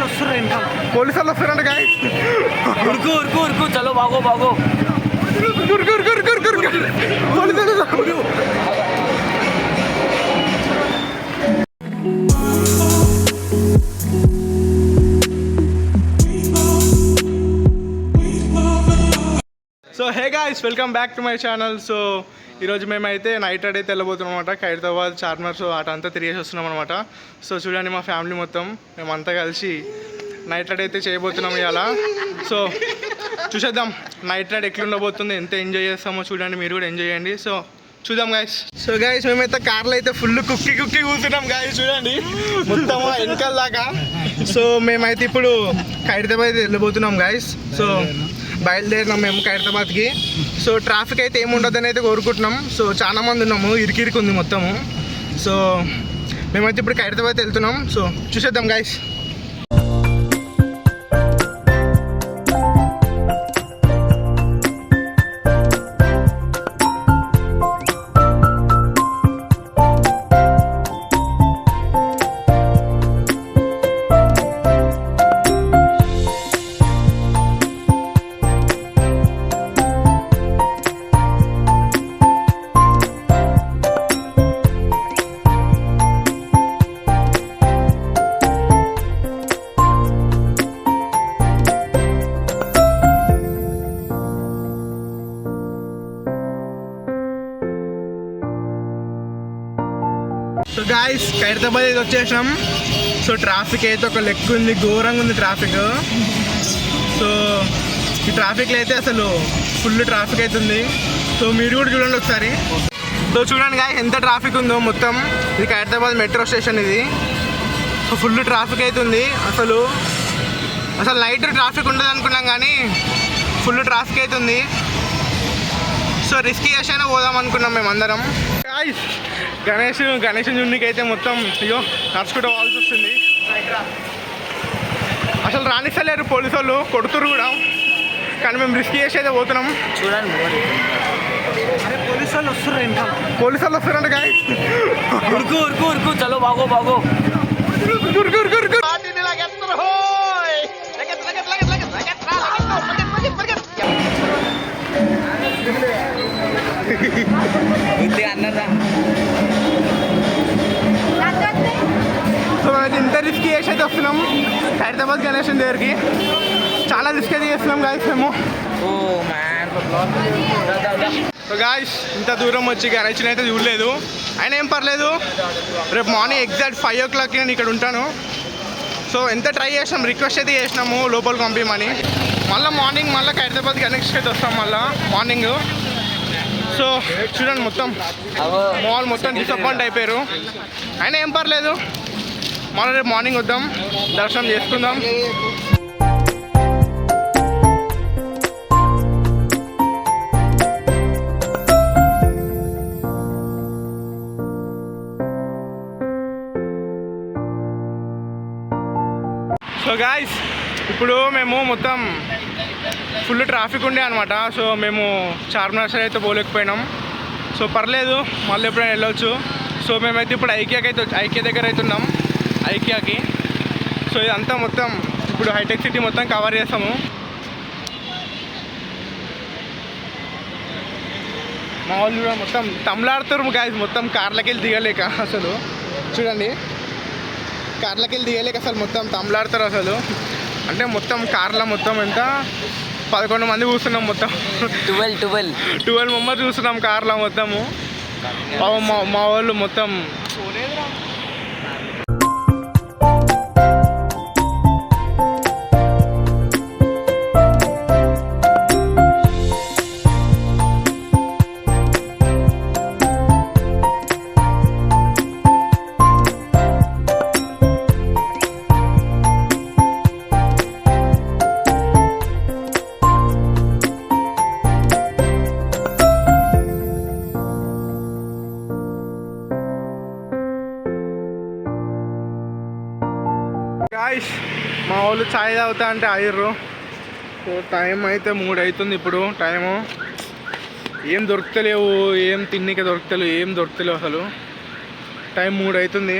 వాళ్ళు వస్తున్నారు ఇంకా. పోలీసు వాళ్ళు వస్తారంట గాయ. ఉరుకు ఉరుకు ఉరుకు. చలో బాగో బాగో. పోలీసు వాళ్ళు so hey guys welcome back to my channel so ఈరోజు మేమైతే నైట్ రైడ్ అయితే వెళ్ళబోతున్నాం అనమాట ఖైరతాబాద్ చార్మర్స్ అటంతా తిరిగేసి వస్తున్నాం అనమాట సో చూడండి మా ఫ్యామిలీ మొత్తం మేమంతా కలిసి నైట్ రైడ్ అయితే చేయబోతున్నాం ఇవాళ. సో చూసేద్దాం నైట్ రైడ్ ఎట్లుండబోతుంది ఎంత ఎంజాయ్ చేస్తామో చూడండి మీరు కూడా ఎంజాయ్ చేయండి. సో చూద్దాం గాయస్ సో గాయస్ మేమైతే కార్లో అయితే ఫుల్ కుక్కి కుక్కి కూర్చున్నాం గాయస్ చూడండి. మొత్తం వెనకాల దాకా. సో మేమైతే ఇప్పుడు ఖైరతాబాద్ వెళ్ళబోతున్నాం గాయస్ సో బయలుదేరినాం మేము ఖైరతాబాద్కి. సో ట్రాఫిక్ అయితే ఏమి అయితే కోరుకుంటున్నాం. సో చాలా మంది ఉన్నాము ఇరికిరికి ఉంది మొత్తము. సో మేమైతే ఇప్పుడు ఖైరతాబాద్ వెళ్తున్నాం. సో చూసేద్దాం గాయస్ గాయస్ ఖైరతాబాద్ అయితే వచ్చేసినాం సో ట్రాఫిక్ అయితే ఒక లెక్క ఉంది ఘోరంగా ఉంది ట్రాఫిక్ సో ఈ ట్రాఫిక్లో అయితే అసలు ఫుల్ ట్రాఫిక్ అవుతుంది సో మీరు కూడా చూడండి ఒకసారి. సో చూడండి గాయ ఎంత ట్రాఫిక్ ఉందో మొత్తం. ఇది ఖైరతాబాద్ మెట్రో స్టేషన్ ఇది. సో ఫుల్ ట్రాఫిక్ అవుతుంది అసలు అసలు లైట్ ట్రాఫిక్ ఉండదు అనుకున్నాం కానీ ఫుల్ ట్రాఫిక్ అవుతుంది సో రిస్క్ చేసైనా పోదాం అనుకున్నాం మేము అందరం గణేష్ గణేష్ జున్నికి అయితే మొత్తం అయ్యో నడుచుకుంటూ పోవాల్సి వస్తుంది. అసలు రాణిస్తలేరు పోలీసు వాళ్ళు కొడుతురు కూడా. కానీ మేము రిస్క్ చేసి అయితే పోతున్నాం. చూడండి పోలీసు వాళ్ళు వస్తున్నారు ఇంకా పోలీసు వాళ్ళు వస్తారంట గాయ ఉరుకు ఉరుకు ఉరుకు. చలో బాగో బాగో. సో మేము ఇంత రిస్క్ చేసి అయితే వస్తున్నాం. హైదరాబాద్ గణేష్ దగ్గరికి. చాలా రిస్క్ అయితే చేస్తున్నాం గాయస్ మేము. సో గాయస్ ఇంత దూరం వచ్చి గణేష్ని అయితే చూడలేదు. అయినా ఏం పర్లేదు. రేపు మార్నింగ్ ఎగ్జాక్ట్ ఫైవ్ ఓ క్లాక్కి నేను ఇక్కడ ఉంటాను. సో ఎంత ట్రై చేసినాం? రిక్వెస్ట్ అయితే చేసినాము. లోపలికి పంపించమని మళ్ళీ మార్నింగ్ మళ్ళీ హైదరాబాద్ గణేష్కి అయితే వస్తాం మళ్ళీ మార్నింగ్ సో చూడండి మొత్తం. మాల్ మొత్తం డిసప్పాయింట్ అయిపోయారు. అయినా ఏం పర్లేదు. మళ్ళీ రేపు మార్నింగ్ వద్దాం దర్శనం చేసుకుందాం. సో గాయస్ ఇప్పుడు మేము మొత్తం ఫుల్ ట్రాఫిక్ ఉండే అనమాట సో మేము చార్మినార్ సైడ్ అయితే పోలేకపోయినాం. సో పర్లేదు మళ్ళీ ఎప్పుడైనా వెళ్ళొచ్చు. సో మేమైతే ఇప్పుడు ఐకియాకి అయితే వచ్చి- ఐకియా దగ్గర అయితే ఉన్నాం. ఐకియాకి సో ఇదంతా మొత్తం ఇప్పుడు హైటెక్ సిటీ మొత్తం కవర్ చేస్తాము. మా వాళ్ళు కూడా మొత్తం తమ్లాడుతారు గాయస్ మొత్తం కార్లకి వెళ్ళి దిగలేక అసలు. చూడండి. కార్లకి వెళ్ళి దిగలేక అసలు మొత్తం తమ్లాడతారు అసలు. అంటే మొత్తం కార్ల మొత్తం ఎంత? పదకొండు మంది కూర్చున్నాం మొత్తం. Twelve twelve. ట్వెల్వ్ మెంబర్స్ చూస్తున్నాం కార్లో మొత్తము. మా వాళ్ళు మొత్తం గాయస్ మా వాళ్ళు ఛాయ్ తాగుతా అంటే ఆగిర్రు. సో టైం అయితే మూడు అవుతుంది ఇప్పుడు టైము. ఏం దొరుకుతలేవు ఏం తిన్నిక దొరుకుతలేవు ఏం దొరుకుతలేవు అసలు. టైం మూడు అవుతుంది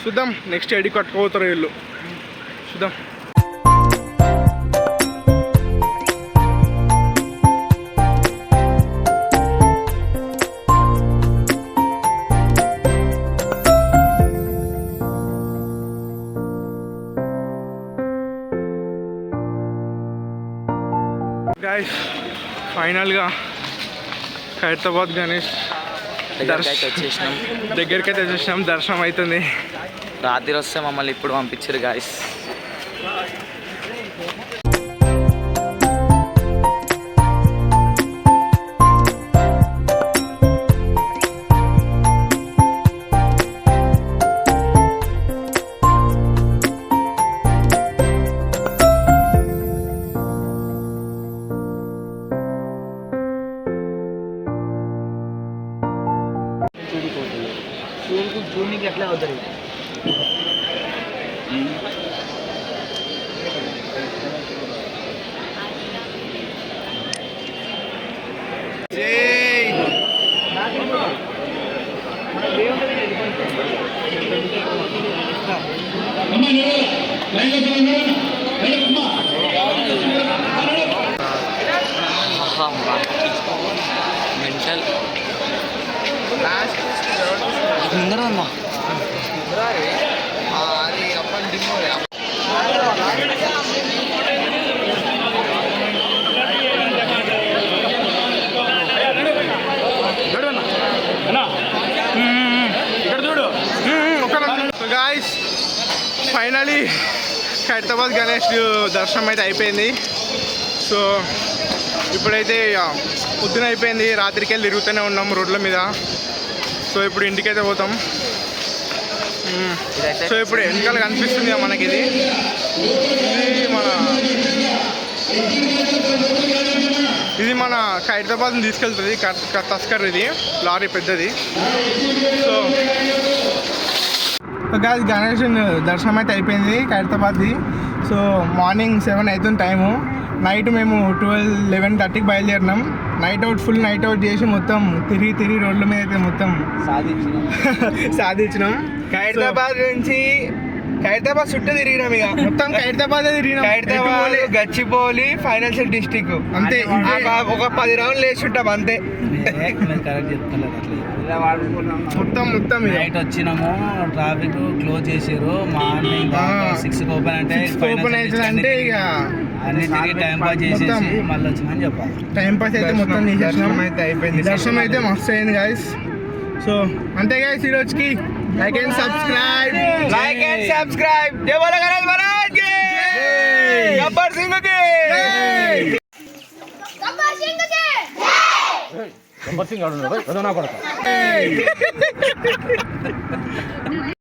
చూద్దాం నెక్స్ట్ ఎడి కట్టుకోతారు వీళ్ళు. చూద్దాం. ఫైనల్గా హైదరాబాద్ గణేష్ వచ్చేసినాం. దగ్గరికి అయితే వచ్చేసినాం. దర్శనం అవుతుంది. రాత్రి వస్తే మమ్మల్ని ఇప్పుడు పంపించారు గాయస్ चोर को चोर नहीं क्या उधर Thank. ముందరమ్మా ఫైనలీ హైదరాబాద్ గణేష్ దర్శనం అయితే అయిపోయింది. సో ఇప్పుడైతే పొద్దున అయిపోయింది. రాత్రికి వెళ్ళి తిరుగుతూనే ఉన్నాం రోడ్ల మీద. సో ఇప్పుడు ఇంటికైతే పోతాం. సో ఇప్పుడు వెనకాల కనిపిస్తుంది కదా మనకి ఇది ఇది మన ఇది మన హైదరాబాద్ తీసుకెళ్తుంది. తస్కర్ ఇది. లారీ పెద్దది. సో గాయస్ గణేష్ దర్శనం అయితే అయిపోయింది ఖైరతాబాద్ది సో మార్నింగ్ సెవెన్ అవుతుంది టైము. నైట్ మేము ట్వెల్వ్ లెవెన్ థర్టీకి బయలుదేరినాం. Night out full night out చేసి మొత్తం తిరిగి తిరిగి రోడ్ల మీద అయితే మొత్తం సాధించినాం. ఖైరతాబాద్ నుంచి ఖైరతాబాద్ చుట్టూ తిరిగినాం ఇక. మొత్తం ఖైరతాబాద్ తిరిగినాం. ఖైరతాబాద్ పోలే. Gachibowli financial district. అంతే. ఒక పది రౌండ్లు వేసి ఉంటాం అంతే. కరెక్ట్ చెప్తలేదు మొత్తం మొత్తం. నైట్ వచ్చినాము ట్రాఫిక్ క్లోజ్ చేసారు మార్నింగ్. సిక్స్ ఓపెన్ అంటే అవుతుంది అంటే ఇక అన్ని తిరిగి టైం పాస్ చేసేసి. మళ్ళీ వచ్చిందని చెప్పాలి. టైం పాస్ అయితే మొత్తం దర్శనం అయితే అయిపోయింది. దర్శనం అయితే మస్తు అయింది గాయస్ సో అంతే గాయస్ ఈ రోజుకి like and subscribe like and subscribe జై బోలో గణేష్ మహారాజ్కి. గబ్బర్ సింగ్కి. సింగ్ ఆడున్నాడు నా కొడక